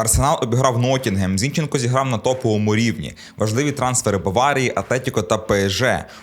Арсенал обіграв Нотінгем. Зінченко зіграв на топовому рівні. Важливі трансфери Баварії, Атлетіко та ПСЖ.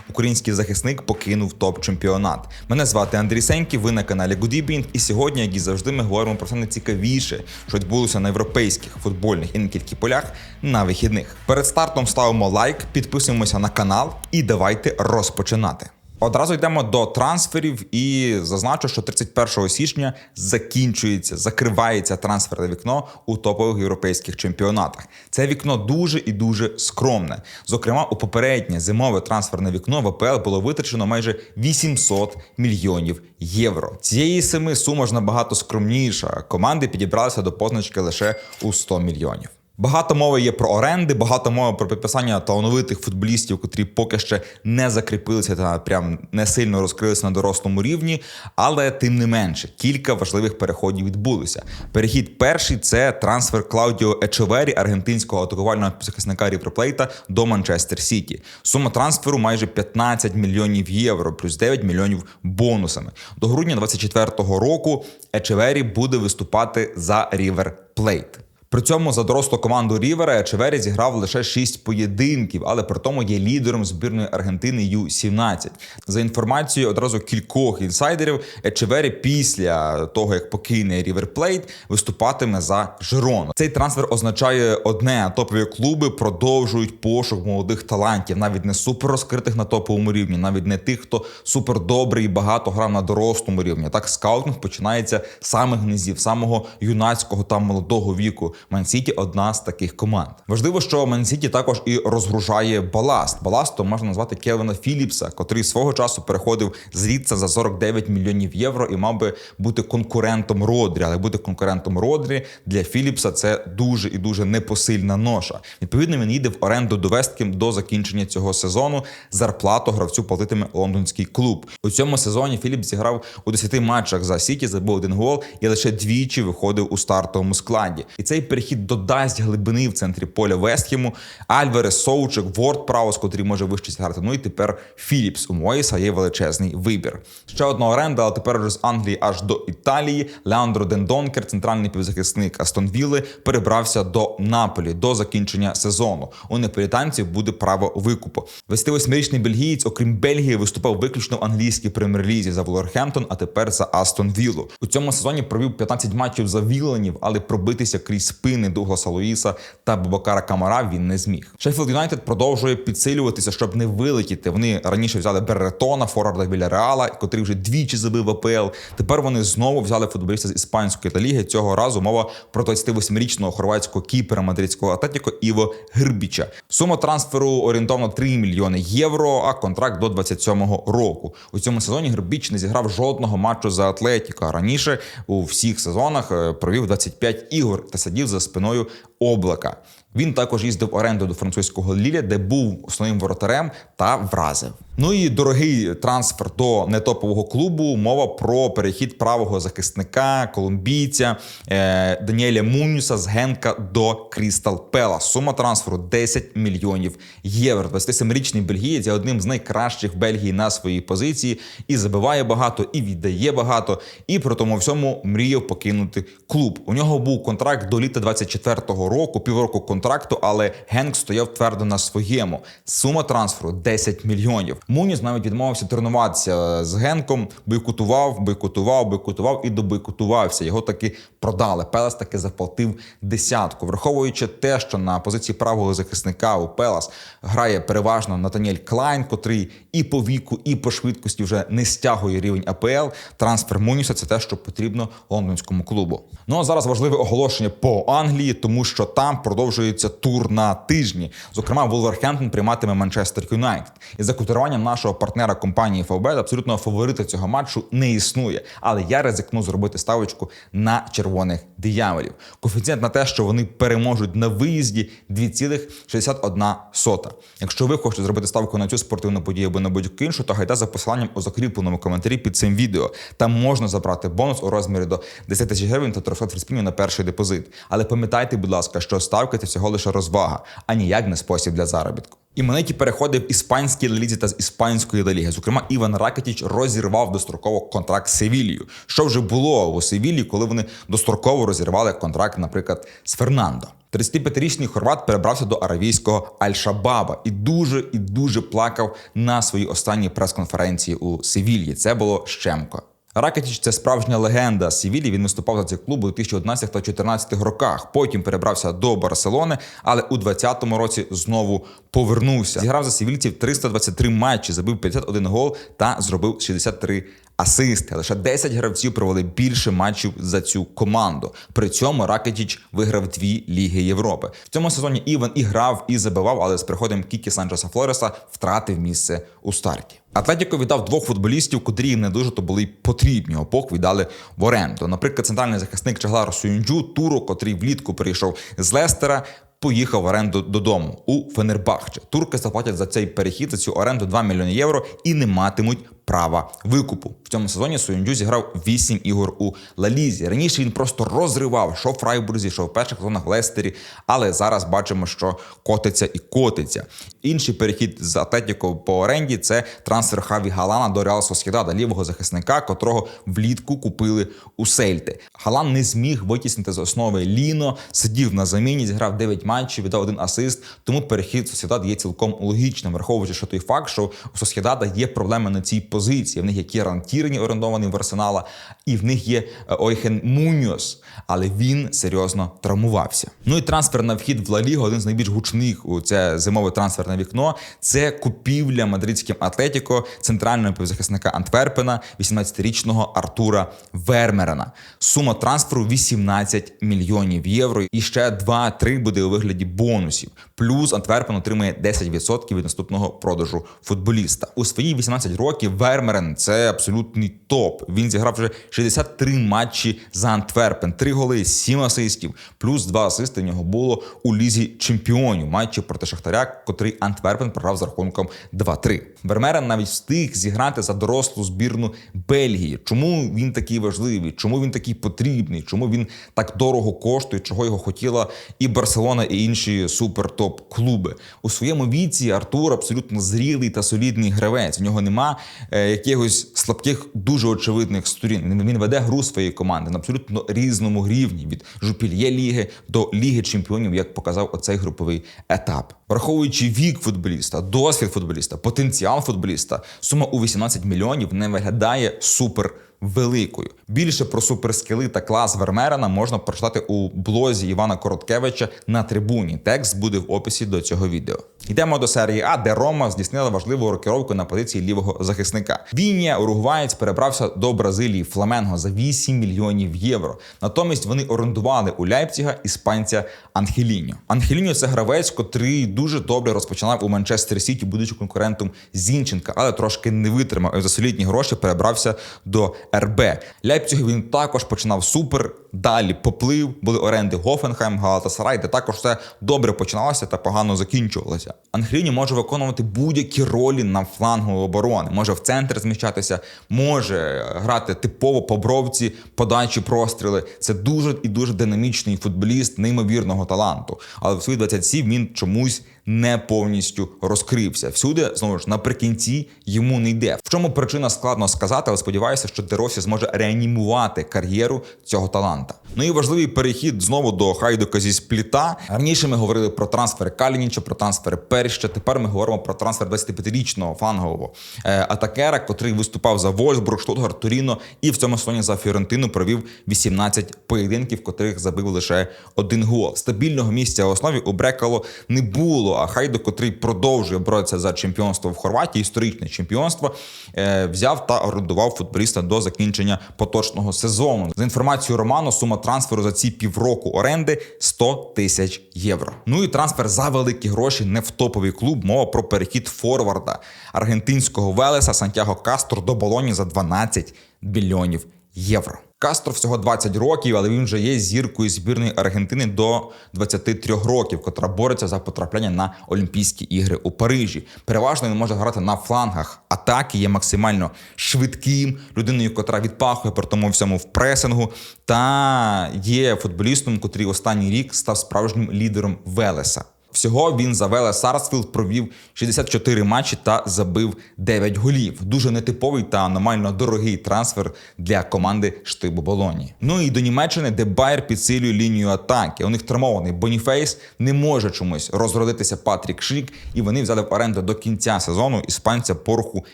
Український захисник покинув топ-чемпіонат. Мене звати Андрій Сеньків, ви на каналі Good І сьогодні, як і завжди, ми говоримо про все найцікавіше, що відбулося на європейських футбольних і не тільки полях на вихідних. Перед стартом ставимо лайк, підписуємося на канал і давайте розпочинати. Одразу йдемо до трансферів і зазначу, що 31 січня закінчується, закривається трансферне вікно у топових європейських чемпіонатах. Це вікно дуже і дуже скромне. Зокрема, у попереднє зимове трансферне вікно в АПЛ було витрачено майже 800 мільйонів євро. Цієї семи сума ж набагато скромніша. Команди підібралися до позначки лише у 100 мільйонів. Багато мови є про оренди, багато мови про підписання талановитих футболістів, котрі поки ще не закріпилися та прям не сильно розкрилися на дорослому рівні. Але тим не менше, кілька важливих переходів відбулося. Перехід перший це трансфер Клаудіо Ечевері, аргентинського атакувального захисника Ріверплейта до Манчестер Сіті. Сума трансферу майже 15 мільйонів євро, плюс 9 мільйонів бонусами. До грудня 2024 року Ечевері буде виступати за Рівер Плейт. При цьому за дорослу команду Рівера Ечевері зіграв лише 6 поєдинків, але при тому є лідером збірної Аргентини Ю-17. За інформацією одразу кількох інсайдерів, Ечевері після того, як покине Рівер Плейт, виступатиме за Жирону. Цей трансфер означає одне: топові клуби продовжують пошук молодих талантів, навіть не супер розкритих на топовому рівні, навіть не тих, хто супер добрий і багато грав на дорослому рівні. Так скаутинг починається з самих низів, самого юнацького та молодого віку. Мансіті одна з таких команд. Важливо, що Мансіті також і розгружає баласт. Баластом можна назвати Келвина Філіпса, котрий свого часу переходив з Рідса за 49 мільйонів євро і мав би бути конкурентом Родрі. Але бути конкурентом Родрі для Філіпса це дуже і дуже непосильна ноша. Відповідно, він їде в оренду до Весткім до закінчення цього сезону. Зарплату гравцю платитиме лондонський клуб. У цьому сезоні Філіпс зіграв у 10 матчах за Сіті, забив один гол і лише двічі виходив у стартовому складі. І цей перехід додасть глибини в центрі поля Вестхему. Альверес, Соучик, Ворд Праус, котрий може вище зіграти. Ну і тепер Філіпс. У Моїса є величезний вибір. Ще одна оренда, але тепер вже з Англії аж до Італії. Леандро Дендонкер, центральний півзахисник Астон Вілли, перебрався до Наполі до закінчення сезону. У неполітанців буде право викупу. 28-річний бельгієць, окрім Бельгії, виступав виключно в англійській прем'єр-лізі за Волверхемптон, а тепер за Астон Віллу. У цьому сезоні провів 15 матчів за Віленів, але пробитися крізь спини Дугласа Луїса та Бабакара Камара він не зміг. Шеффілд Юнайтед продовжує підсилюватися, щоб не вилетіти. Вони раніше взяли Берретона, форварда біля Реала, котрий вже двічі забив АПЛ. Тепер вони знову взяли футболіста з іспанської та ліги. Цього разу мова про 28-річного хорватського кіпера мадридського Атлетіко Іво Грбіча. Сума трансферу орієнтовно 3 мільйони євро, а контракт до 27-го року. У цьому сезоні Грбіч не зіграв жодного матчу за Атлетіко. Раніше у всіх сезонах е, провів 25 ігор та сидів за спиною облака. Він також їздив оренду до французького Ліля, де був основним воротарем та вразив. Ну і дорогий трансфер до нетопового клубу. Мова про перехід правого захисника, колумбійця е, Даніеля Мунюса з Генка до Крістал Пела. Сума трансферу 10 мільйонів євро. 27-річний бельгієць є одним з найкращих в Бельгії на своїй позиції і забиває багато, і віддає багато. І при тому всьому мріяв покинути клуб. У нього був контракт до літа 24-го року, півроку контракту, але Генк стояв твердо на своєму. Сума трансферу 10 мільйонів. Муніс навіть відмовився тренуватися з Генком, бойкотував, бойкотував, бойкотував і добойкотувався. Його таки продали. Пелес таки заплатив десятку, враховуючи те, що на позиції правого захисника у Пелес грає переважно Натаніель Клайн, котрий і по віку, і по швидкості вже не стягує рівень АПЛ. Трансфер Муніса це те, що потрібно лондонському клубу. Ну а зараз важливе оголошення по Англії, тому що там продовжується тур на тижні. Зокрема, Вулверхемптон прийматиме Манчестер Юнайтед. І за котируванням нашого партнера компанії Фавбет абсолютно фаворита цього матчу не існує. Але я ризикну зробити ставочку на червоних дияволів. Коефіцієнт на те, що вони переможуть на виїзді 2,61. Якщо ви хочете зробити ставку на цю спортивну подію або на будь-яку іншу, то гайда за посиланням у закріпленому коментарі під цим відео. Там можна забрати бонус у розмірі до 10 тисяч гривень та 300 фріспінів на перший депозит. Але пам'ятайте, будь ласка, що ставки це всього лише розвага, а ніяк не спосіб для заробітку. Імениті переходи в іспанській лізі та з іспанської Ліги. Зокрема, Іван Ракетіч розірвав достроково контракт з Севілією. Що вже було у Севілії, коли вони достроково розірвали контракт, наприклад, з Фернандо. 35-річний хорват перебрався до аравійського Аль-Шабаба і дуже і дуже плакав на своїй останній прес-конференції у Севільї. Це було щемко. Ракетіч це справжня легенда Сівілі Він виступав за цей клуб у 2011 та 2014 роках. Потім перебрався до Барселони, але у 2020 році знову повернувся. Зіграв за сівільців 323 матчі, забив 51 гол та зробив 63 асисти. Лише 10 гравців провели більше матчів за цю команду. При цьому Ракетіч виграв дві ліги Європи. В цьому сезоні Іван і грав, і забивав, але з приходом Кікі Санчеса Флореса втратив місце у старті. Атлетіко віддав двох футболістів, котрі їм не дуже то були потрібні. Обох віддали в оренду. Наприклад, центральний захисник Чаглар Суюнджу, Туро, котрий влітку перейшов з Лестера. Поїхав в оренду додому у Фенербахче. Турки заплатять за цей перехід за цю оренду 2 мільйони євро і не матимуть права викупу. В цьому сезоні Союнджу зіграв 8 ігор у Лалізі. Раніше він просто розривав, що в Фрайбурзі, що в перших сезонах в Лестері. Але зараз бачимо, що котиться і котиться. Інший перехід з Атлетіко по оренді це трансфер Хаві Галана до Реал Сосхідада, лівого захисника, котрого влітку купили у Сельти. Галан не зміг витіснити з основи Ліно, сидів на заміні, зіграв 9 матчів, віддав один асист. Тому перехід Сосхідад є цілком логічним, враховуючи, що той факт, що у Сосхідада є проблеми на цій позиції. В них є Кіран Тірні орендований в Арсенала, і в них є е, Ойхен Муньос, але він серйозно травмувався. Ну і трансфер на вхід в Ла один з найбільш гучних у це зимове трансферне вікно. Це купівля мадридським Атлетіко центрального півзахисника Антверпена, 18-річного Артура Вермерена. Сума трансферу 18 мільйонів євро. І ще 2-3 буде у вигляді бонусів. Плюс Антверпен отримує 10% від наступного продажу футболіста. У свої 18 років Вермерен це абсолютний топ. Він зіграв вже 63 матчі за Антверпен, 3 голи, 7 асистів, плюс 2 асисти в нього було у лізі чемпіонів. Матчі проти Шахтаря, котрий Антверпен програв за рахунком 2-3. Вермерен навіть встиг зіграти за дорослу збірну Бельгії. Чому він такий важливий? Чому він такий потрібний? Чому він так дорого коштує? Чого його хотіла і Барселона, і інші супер-топ клуби у своєму віці? Артур абсолютно зрілий та солідний гравець. У нього нема е, якихось слабких, дуже очевидних сторін. Він, він веде гру своєї команди на абсолютно різному рівні від жупільє ліги до ліги чемпіонів, як показав оцей груповий етап. Враховуючи вік футболіста, досвід футболіста, потенціал футболіста, сума у 18 мільйонів не виглядає супер. Великою більше про суперскіли та клас Вермерена можна прочитати у блозі Івана Короткевича на трибуні. Текст буде в описі до цього відео. Йдемо до серії А, де Рома здійснила важливу рокіровку на позиції лівого захисника. Вінія, уругваєць, перебрався до Бразилії Фламенго за 8 мільйонів євро. Натомість вони орендували у Ляйпціга іспанця Анхеліньо. Анхеліньо це гравець, котрий дуже добре розпочинав у Манчестер Сіті, будучи конкурентом Зінченка, але трошки не витримав і за солідні гроші перебрався до РБ. Ляйпцюг він також починав супер. Далі поплив, були оренди Гофенхайм, Галатасарай, де також все добре починалося та погано закінчувалося. Анхеліні може виконувати будь-які ролі на флангу оборони. Може в центр зміщатися, може грати типово по бровці, подачі, простріли. Це дуже і дуже динамічний футболіст неймовірного таланту. Але в свої 27 він чомусь не повністю розкрився. Всюди знову ж наприкінці йому не йде. В чому причина складно сказати, але сподіваюся, що Деросі зможе реанімувати кар'єру цього 的。Ну і важливий перехід знову до Хайдука зі спліта. Раніше ми говорили про трансфери Калініча, про трансфери Періща. Тепер ми говоримо про трансфер 25-річного фангового е, атакера, котрий виступав за Вольсбург, Штутгарт, Туріно і в цьому сезоні за Фіорентину провів 18 поєдинків, котрих забив лише один гол. Стабільного місця в основі у Брекало не було. А Хайдо, котрий продовжує боротися за чемпіонство в Хорватії, історичне чемпіонство, е, взяв та орендував футболіста до закінчення поточного сезону. За інформацією Роману, сума трансферу за ці півроку оренди 100 тисяч євро. Ну і трансфер за великі гроші не в топовий клуб. Мова про перехід форварда аргентинського Велеса Сантьяго Кастро до Болоні за 12 мільйонів євро. Кастро всього 20 років, але він вже є зіркою збірної Аргентини до 23 років, котра бореться за потрапляння на Олімпійські ігри у Парижі. Переважно він може грати на флангах. Атаки є максимально швидким, людиною, котра відпахує при тому всьому в пресингу, та є футболістом, котрий останній рік став справжнім лідером Велеса. Всього він за Веле Сарсфілд провів 64 матчі та забив 9 голів. Дуже нетиповий та аномально дорогий трансфер для команди штибу Болоні. Ну і до Німеччини, де Байер підсилює лінію атаки. У них травмований Боніфейс не може чомусь розродитися Патрік Шик, і вони взяли в оренду до кінця сезону іспанця поруху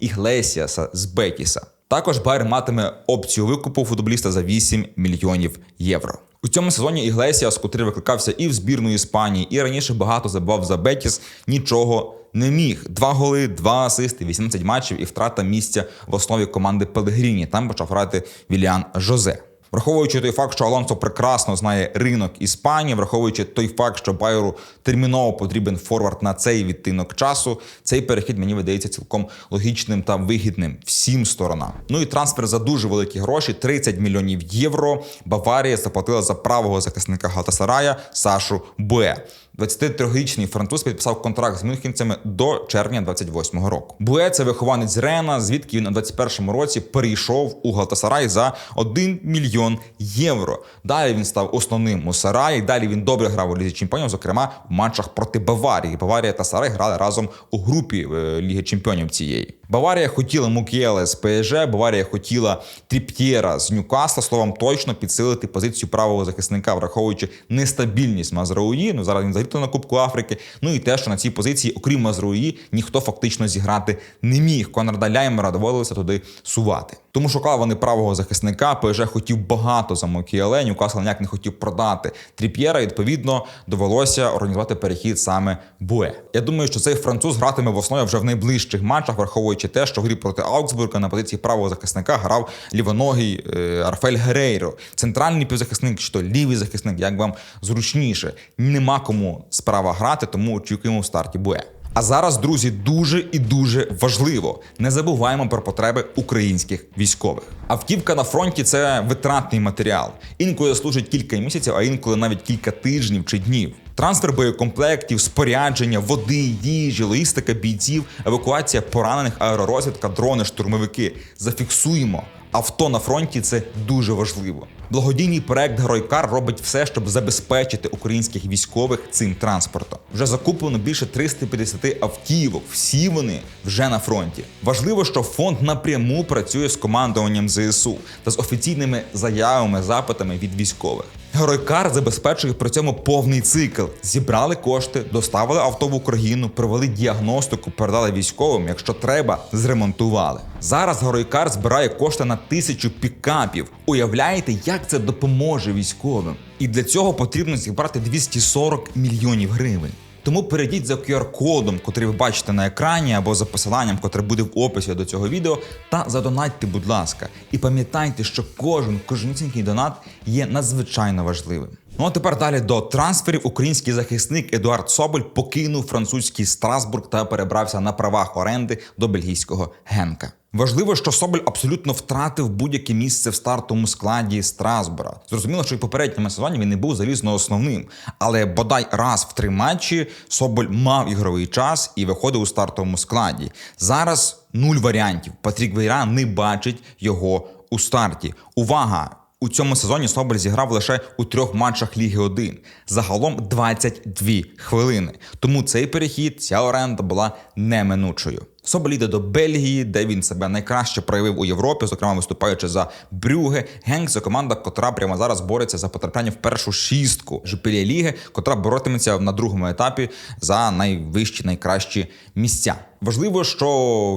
Іглесіаса з Бетіса. Також Байер матиме опцію викупу футболіста за 8 мільйонів євро. У цьому сезоні Іглесіас, котрий викликався і в збірну Іспанії, і раніше багато забивав за Бетіс, нічого не міг. Два голи, два асисти, 18 матчів і втрата місця в основі команди Пелегріні. Там почав грати Віліан Жозе. Враховуючи той факт, що Алонсо прекрасно знає ринок Іспанії, враховуючи той факт, що Байеру терміново потрібен форвард на цей відтинок часу, цей перехід мені видається цілком логічним та вигідним всім сторонам. Ну і трансфер за дуже великі гроші 30 мільйонів євро. Баварія заплатила за правого захисника Галтасарая Сашу Буе. 23-річний француз підписав контракт з мюнхенцями до червня 28-го року. Буе це вихованець Рена, звідки він у 21-му році перейшов у Галтасарай за 1 мільйон євро. Далі він став основним у Сараї. Далі він добре грав у Лізі Чемпіонів, зокрема в матчах проти Баварії. Баварія та Сарай грали разом у групі е, Ліги Чемпіонів цієї. Баварія хотіла Мукіеле з ПСЖ, Баварія хотіла Тріп'єра з Ньюкасла. Словом, точно підсилити позицію правого захисника, враховуючи нестабільність Мазрауї. Ну зараз він взагалі на Кубку Африки. Ну і те, що на цій позиції, окрім Мазрауї, ніхто фактично зіграти не міг. Конрада Ляймера доводилося туди сувати. Тому шукали вони правого захисника. ПСЖ хотів багато за Мокіеле, Ньюкасл ніяк не хотів продати Тріп'єра. Відповідно, довелося організувати перехід саме Буе. Я думаю, що цей француз гратиме в основі вже в найближчих матчах, враховуючи те, що в грі проти Аугсбурга на позиції правого захисника грав лівоногий Рафель Арфель Герейро. Центральний півзахисник чи то лівий захисник, як вам зручніше. Нема кому справа грати, тому очікуємо в старті Буе. А зараз, друзі, дуже і дуже важливо. Не забуваємо про потреби українських військових. Автівка на фронті це витратний матеріал. Інколи служить кілька місяців, а інколи навіть кілька тижнів чи днів. Трансфер боєкомплектів, спорядження, води, їжі, логістика бійців, евакуація поранених, аеророзвідка, дрони, штурмовики. Зафіксуємо. Авто на фронті це дуже важливо. Благодійний проект Геройкар робить все, щоб забезпечити українських військових цим транспортом. Вже закуплено більше 350 автівок. Всі вони вже на фронті. Важливо, що фонд напряму працює з командуванням ЗСУ та з офіційними заявами, запитами від військових. Геройкар забезпечує при цьому повний цикл. Зібрали кошти, доставили авто в Україну, провели діагностику, передали військовим. Якщо треба, зремонтували. Зараз Геройкар збирає кошти на тисячу пікапів. Уявляєте, як це допоможе військовим? І для цього потрібно зібрати 240 мільйонів гривень. Тому перейдіть за QR-кодом, котрий ви бачите на екрані, або за посиланням, котре буде в описі до цього відео, та задонатьте, будь ласка. І пам'ятайте, що кожен кожнісінький донат є надзвичайно важливим. Ну а тепер далі до трансферів. Український захисник Едуард Соболь покинув французький Страсбург та перебрався на правах оренди до бельгійського Генка. Важливо, що Соболь абсолютно втратив будь-яке місце в стартовому складі Страсбура. Зрозуміло, що в попередньому сезоні він не був залізно основним, але бодай раз в три матчі Соболь мав ігровий час і виходив у стартовому складі. Зараз нуль варіантів. Патрік Вейра не бачить його у старті. Увага! У цьому сезоні Соболь зіграв лише у трьох матчах Ліги 1. Загалом 22 хвилини. Тому цей перехід, ця оренда була неминучою. Соболь йде до Бельгії, де він себе найкраще проявив у Європі, зокрема виступаючи за Брюге. Генк це команда, котра прямо зараз бореться за потрапляння в першу шістку Жупілія Ліги, котра боротиметься на другому етапі за найвищі, найкращі місця. Важливо, що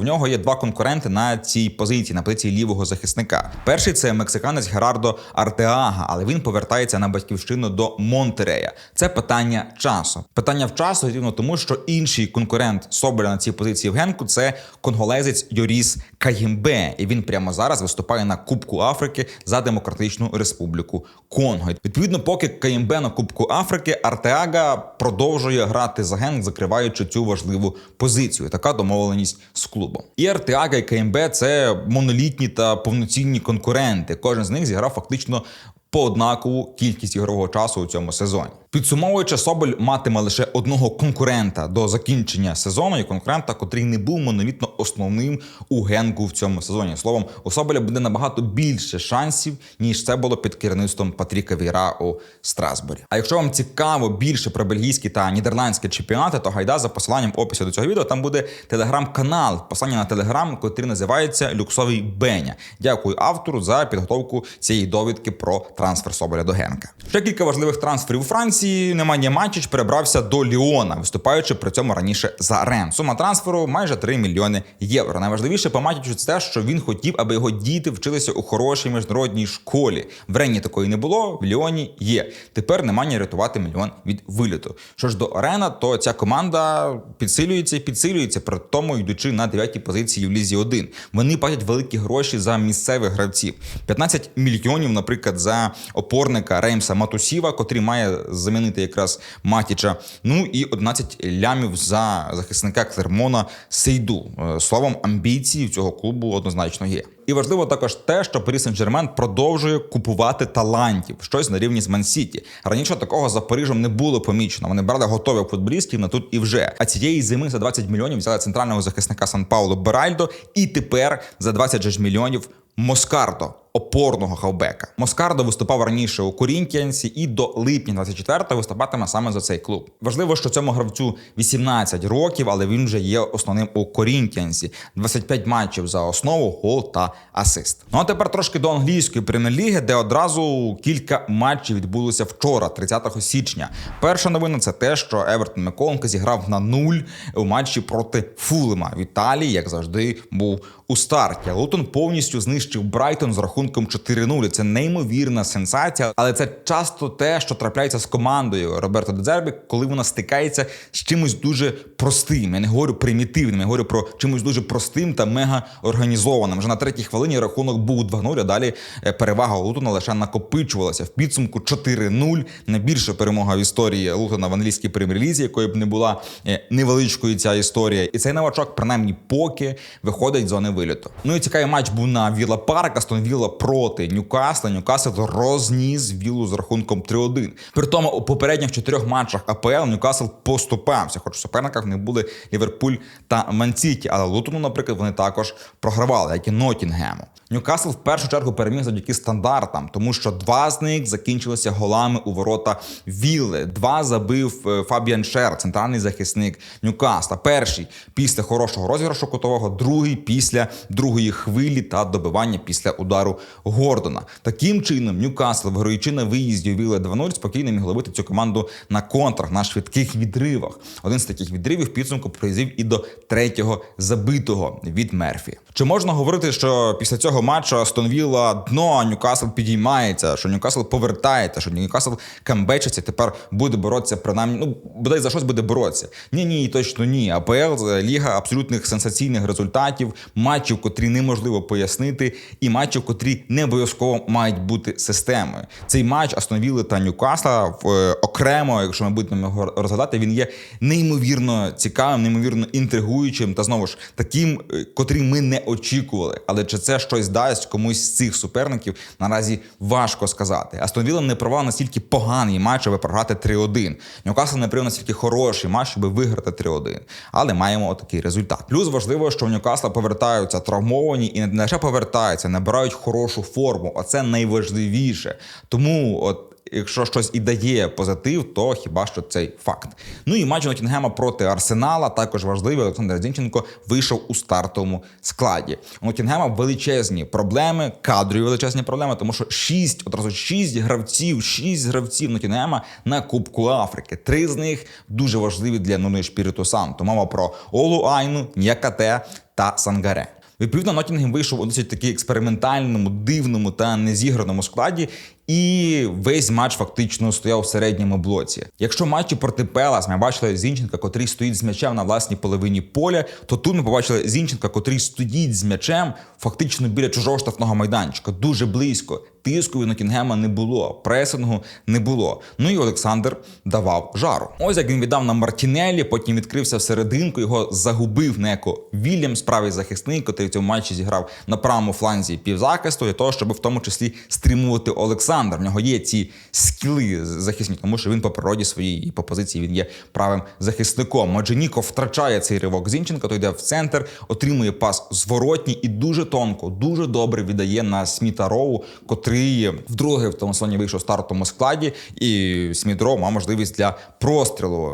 в нього є два конкуренти на цій позиції, на позиції лівого захисника. Перший це мексиканець Герардо Артеага, але він повертається на батьківщину до Монтерея. Це питання часу. Питання в часу рівно тому, що інший конкурент Соболя на цій позиції в Генку це конголезець Йоріс Кагімбе, і він прямо зараз виступає на Кубку Африки за Демократичну Республіку Конго. Відповідно, поки Каїмбе на Кубку Африки, Артеага продовжує грати за Генк, закриваючи цю важливу позицію. Така домовленість з клубом. І Артеага і КМБ це монолітні та повноцінні конкуренти. Кожен з них зіграв фактично по однакову кількість ігрового часу у цьому сезоні. Підсумовуючи, Соболь матиме лише одного конкурента до закінчення сезону, і конкурента, котрий не був монолітно основним у генку в цьому сезоні. Словом, у Соболя буде набагато більше шансів, ніж це було під керівництвом Патріка Віра у Страсбурі. А якщо вам цікаво більше про бельгійські та нідерландські чемпіонати, то гайда за посиланням в описі до цього відео там буде телеграм-канал, посилання на телеграм, котрий називається Люксовий Беня. Дякую автору за підготовку цієї довідки про трансфер Соболя до Генка. Ще кілька важливих трансферів у Франції. Немanja Матчич перебрався до Ліона, виступаючи при цьому раніше за Рен. Сума трансферу майже 3 мільйони євро. Найважливіше по Матічу це те, що він хотів, аби його діти вчилися у хорошій міжнародній школі. В Рені такої не було, в Ліоні є. Тепер Немanja рятувати мільйон від виліту. Що ж до Рена, то ця команда підсилюється і підсилюється, при тому йдучи на 9-й позиції в Лізі 1. Вони платять великі гроші за місцевих гравців. 15 мільйонів, наприклад, за опорника Реймса Матусіва, котрий має замінити якраз Матіча. Ну і 11 лямів за захисника Клермона Сейду. Е, Словом, амбіції в цього клубу однозначно є. І важливо також те, що Парі Сен-Жермен продовжує купувати талантів, щось на рівні з Ман-Сіті. Раніше такого за Парижем не було помічено. Вони брали готових футболістів на тут і вже. А цієї зими за 20 мільйонів взяли центрального захисника Сан Паулу Беральдо, і тепер за 26 мільйонів Москардо. Опорного хавбека Москардо виступав раніше у Корінтіансі і до липня 24-го виступатиме саме за цей клуб. Важливо, що цьому гравцю 18 років, але він вже є основним у Корінтіансі. 25 матчів за основу, гол та асист. Ну а тепер трошки до англійської прем'єр-ліги, де одразу кілька матчів відбулося вчора, 30 січня. Перша новина це те, що Евертон Миколенко зіграв на нуль у матчі проти Фулема. В Італії, як завжди, був у старті. Лутон повністю знищив Брайтон з рахунком 4-0. Це неймовірна сенсація, але це часто те, що трапляється з командою Роберто Дезербі, коли вона стикається з чимось дуже простим. Я не говорю примітивним, я говорю про чимось дуже простим та мега організованим. Вже на третій хвилині рахунок був 2-0, а далі е, перевага Лутона лише накопичувалася. В підсумку 4-0. Найбільша перемога в історії Лутона в англійській прем'єр-лізі, якою б не була е, невеличкою ця історія. І цей новачок, принаймні, поки виходить з зони виліту. Ну і цікавий матч був на Віла Парк. Астон Вілла проти Ньюкасла. Ньюкасл розніс Віллу з рахунком 3-1. При тому у попередніх чотирьох матчах АПЛ Ньюкасл поступався, хоч у суперниках не були Ліверпуль та Мансіті. Але Лутону, наприклад, вони також програвали, як і Нотінгему. Ньюкасл в першу чергу переміг завдяки стандартам, тому що два з них закінчилися голами у ворота Вілли. Два забив е, Фабіан Шер, центральний захисник Ньюкасла. Перший після хорошого розіграшу кутового, другий після другої хвилі та добивання після удару Гордона. Таким чином, Ньюкасл, виграючи на виїзді у Вілли 2-0, спокійно міг ловити цю команду на контрах, на швидких відривах. Один з таких відривів підсумку призвів і до третього забитого від Мерфі. Чи можна говорити, що після цього матчу Астон Вілла дно, а Ньюкасл підіймається, що Ньюкасл повертається, що Ньюкасл камбечиться, тепер буде боротися принаймні, ну бодай за щось буде боротися. Ні, ні, точно ні. АПЛ ліга абсолютних сенсаційних результатів, матчів, котрі неможливо пояснити, і матчів, котрі не обов'язково мають бути системою. Цей матч Астон Вілли та Ньюкасла в е, окремо, якщо ми будемо його розглядати, він є неймовірно цікавим, неймовірно інтригуючим та знову ж таким, е, котрий ми не очікували. Але чи це щось дасть комусь з цих суперників, наразі важко сказати. Астон Вілла не провела настільки поганий матч, аби програти 3-1. Ньюкасл не провів настільки хороший матч, щоб виграти 3-1. Але маємо отакий результат. Плюс важливо, що в Ньюкасла повертаються травмовані і не лише повертаються, набирають хорошу форму. Оце найважливіше. Тому от. Якщо щось і дає позитив, то хіба що цей факт. Ну і матч Нотінгема проти Арсенала також важливий. Олександр Зінченко вийшов у стартовому складі. У Нотінгема величезні проблеми, кадрові величезні проблеми, тому що шість, одразу шість гравців, шість гравців Нотінгема на Кубку Африки. Три з них дуже важливі для Нуни Шпіриту Санту. Мова про Олу Айну, Някате та Сангаре. Відповідно, Нотінгем вийшов у досить таки експериментальному, дивному та незіграному складі, і весь матч фактично стояв в середньому блоці. Якщо матчі проти Пелас ми бачили Зінченка, котрий стоїть з м'ячем на власній половині поля, то тут ми побачили Зінченка, котрий стоїть з м'ячем фактично біля чужого штрафного майданчика, дуже близько. Тиску від Нотінгема не було, пресингу не було. Ну і Олександр давав жару. Ось як він віддав на Мартінелі, потім відкрився всерединку, його загубив неко Вільямс, правий захисник, який в цьому матчі зіграв на правому фланзі півзахисту, для того, щоб в тому числі стримувати Олександра. Олександр. В нього є ці скіли захисні, тому що він по природі своїй по позиції він є правим захисником. Отже, втрачає цей ривок Зінченка, то йде в центр, отримує пас зворотній і дуже тонко, дуже добре віддає на Сміта Роу, котрий вдруге в тому сезоні вийшов в стартовому складі, і Сміт Роу мав можливість для прострілу.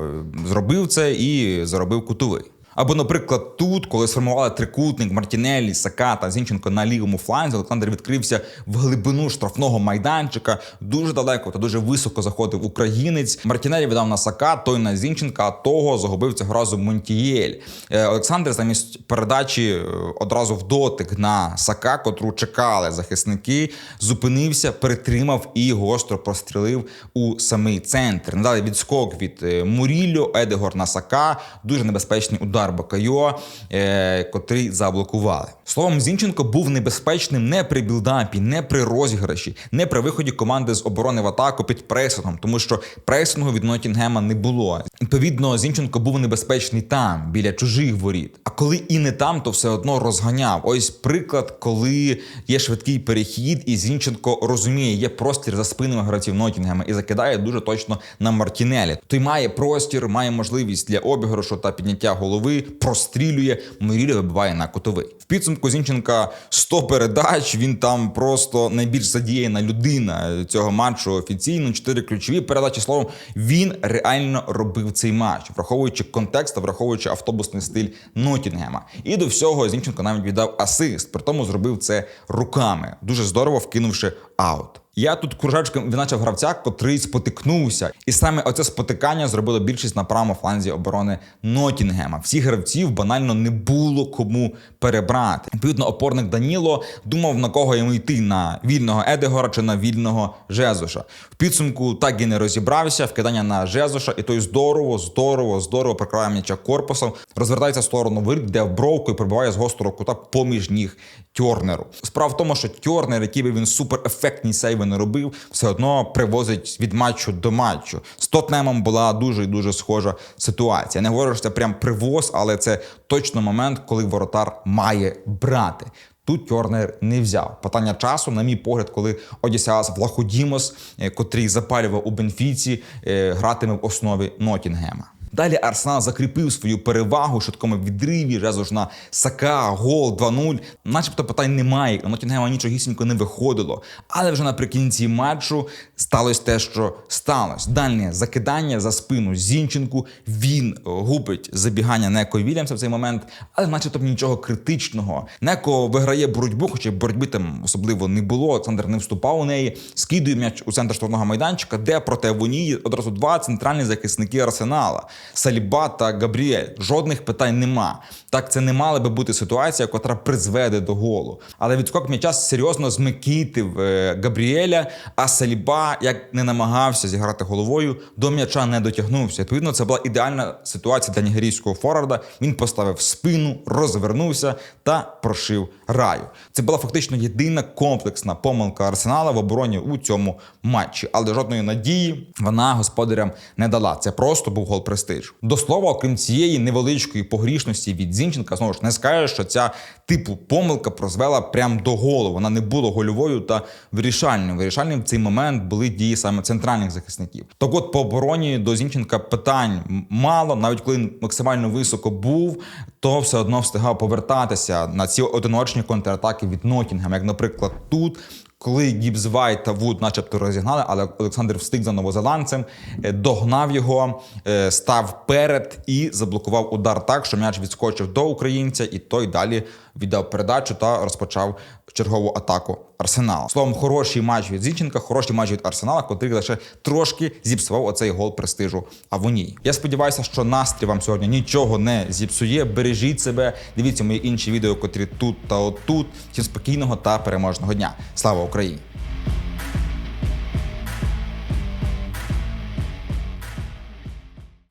Зробив це і заробив кутовий. Або, наприклад, тут, коли сформували трикутник Мартінеллі, Сака та Зінченко на лівому фланзі, Олександр відкрився в глибину штрафного майданчика. Дуже далеко та дуже високо заходив українець. Мартінеллі віддав на Сака, той на Зінченка, а того загубив цього разу Монтієль. Е, Олександр замість передачі е, одразу в дотик на Сака, котру чекали захисники, зупинився, перетримав і гостро прострілив у самий центр. Надалі відскок від е, Муріллю, Едегор на Сака, дуже небезпечний удар Бакайо, е, котрий заблокували. Словом, Зінченко був небезпечним не при білдапі, не при розіграші, не при виході команди з оборони в атаку під пресингом, тому що пресингу від Нотінгема не було. Відповідно, Зінченко був небезпечний там, біля чужих воріт. А коли і не там, то все одно розганяв. Ось приклад, коли є швидкий перехід, і Зінченко розуміє, є простір за спинами гравців Нотінгема і закидає дуже точно на Мартінелі. Той має простір, має можливість для обіграшу та підняття голови, прострілює. Морілі вибиває на котовий. В підсумку Зінченка 100 передач. Він там просто найбільш задіяна людина цього матчу офіційно. Чотири ключові передачі. Словом, він реально робив цей матч, враховуючи контекст, враховуючи автобусний стиль Нотінгема. І до всього Зінченко навіть віддав асист, при тому зробив це руками. Дуже здорово вкинувши аут. Я тут кружечком відзначив гравця, котрий спотикнувся, і саме оце спотикання зробило більшість на правому фланзі оборони Нотінгема. Всіх гравців банально не було кому перебрати. Відповідно, опорник Даніло думав на кого йому йти на вільного Едегора чи на вільного Жезуша. В підсумку так і не розібрався. Вкидання на Жезуша, і той здорово, здорово, здорово прикриває м'яча корпусом, розвертається в сторону воріт, де в бровку і прибиває з гострого кута поміж ніг Тьорнеру. Справа в тому, що Тьорнер, який би він суперефектні сейви не робив, все одно привозить від матчу до матчу. З Тотнемом була дуже і дуже схожа ситуація. Не говорю, що це прям привоз, але це точно момент, коли воротар має брати. Тут Тьорнер не взяв. Питання часу, на мій погляд, коли Одісеас Влаходімос, е, котрий запалював у Бенфіці, е, гратиме в основі Нотінгема. Далі Арсенал закріпив свою перевагу швидкому відриві, на Сака, гол 2-0. Начебто питань немає. У Нотінгема нічогісінько не виходило. Але вже наприкінці матчу сталося те, що сталося. Дальнє закидання за спину Зінченку. Він губить забігання Неко Вільямса в цей момент, але начебто нічого критичного. Неко виграє боротьбу, хоча боротьби там особливо не було. Олександр не вступав у неї, скидує м'яч у центр штурмового майданчика, де проти Авонії одразу два центральні захисники Арсенала. Саліба та Габріель. Жодних питань нема. Так це не мала би бути ситуація, котра призведе до голу. Але відскок м'яча серйозно змикітив е, Габріеля, а Саліба, як не намагався зіграти головою, до м'яча не дотягнувся. Відповідно, це була ідеальна ситуація для нігерійського форварда. Він поставив спину, розвернувся та прошив раю. Це була фактично єдина комплексна помилка Арсенала в обороні у цьому матчі. Але жодної надії вона господарям не дала. Це просто був гол престижу. До слова, окрім цієї невеличкої погрішності від Зінченка, знову ж не скажеш, що ця типу помилка прозвела прям до голу. Вона не була гольовою та вирішальною. Вирішальним в цей момент були дії саме центральних захисників. Так от по обороні до Зінченка питань мало, навіть коли максимально високо був, то все одно встигав повертатися на ці одиночні контратаки від Нотінгема, як, наприклад, тут. Коли Гібс Вайт та Вуд начебто розігнали, але Олександр встиг за новозеландцем, е, догнав його, е, став перед і заблокував удар так, що м'яч відскочив до українця, і той далі віддав передачу та розпочав чергову атаку Арсенала. Словом, хороший матч від Зінченка, хороший матч від Арсенала, котрий лише трошки зіпсував оцей гол престижу Авонії. Я сподіваюся, що настрій вам сьогодні нічого не зіпсує. Бережіть себе, дивіться мої інші відео, котрі тут та отут. Всім спокійного та переможного дня. Слава Україні!